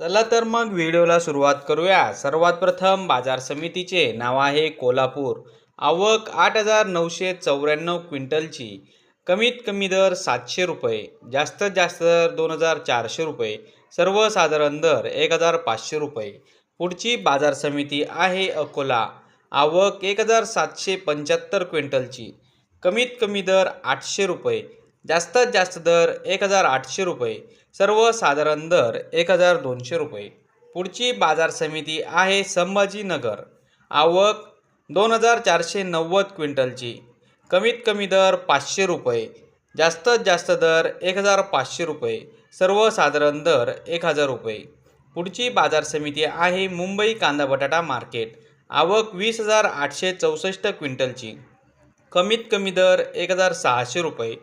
चला तर मग व्हिडिओला सुरुवात करूया. सर्वात प्रथम बाजार समितीचे नाव आहे कोल्हापूर. आवक आठ हजार नऊशे चौऱ्याण्णव क्विंटलची. कमीत कमी दर सातशे रुपये जास्तीत जास्त दर दोन हजार चारशे रुपये सर्वसाधारण दर एक हजार पाचशे रुपये. पुढची बाजार समिती आहे अकोला. आवक एक हजार सातशे पंच्याहत्तर क्विंटलची. कमीत कमी दर आठशे रुपये जास्तीत जास्त दर एक हजार आठशे रुपये सर्वसाधारण दर एक हजार दोनशे रुपये. पुढची बाजार समिती आहे संभाजीनगर. आवक दोन हजार चारशे नव्वद क्विंटलची. कमीत कमी दर पाचशे रुपये जास्तीत जास्त दर एक हजार पाचशे रुपये सर्वसाधारण दर एक हजार रुपये. पुढची बाजार समिती आहे मुंबई कांदा बटाटा मार्केट. आवक वीस हजार आठशे चौसष्ट क्विंटलची. कमीत कमी दर एक हजार सहाशे रुपये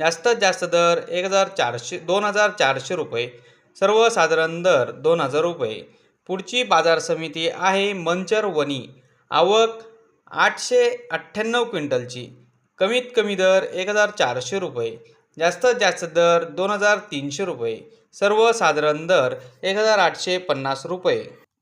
जास्तीत जास्त दर एक हजार चारशे दोन हजार चारशे रुपये. सर्वसाधारण दर दोन हजार रुपये. पुढची बाजार समिती आहे मंचर वणी. आवक आठशे अठ्ठ्याण्णव क्विंटलची. कमीत कमी दर एक हजार चारशे रुपये. जास्तीत जास्त दर दोन हजार तीनशे रुपये. सर्वसाधारण दर एक हजार आठशे पन्नास रुपये.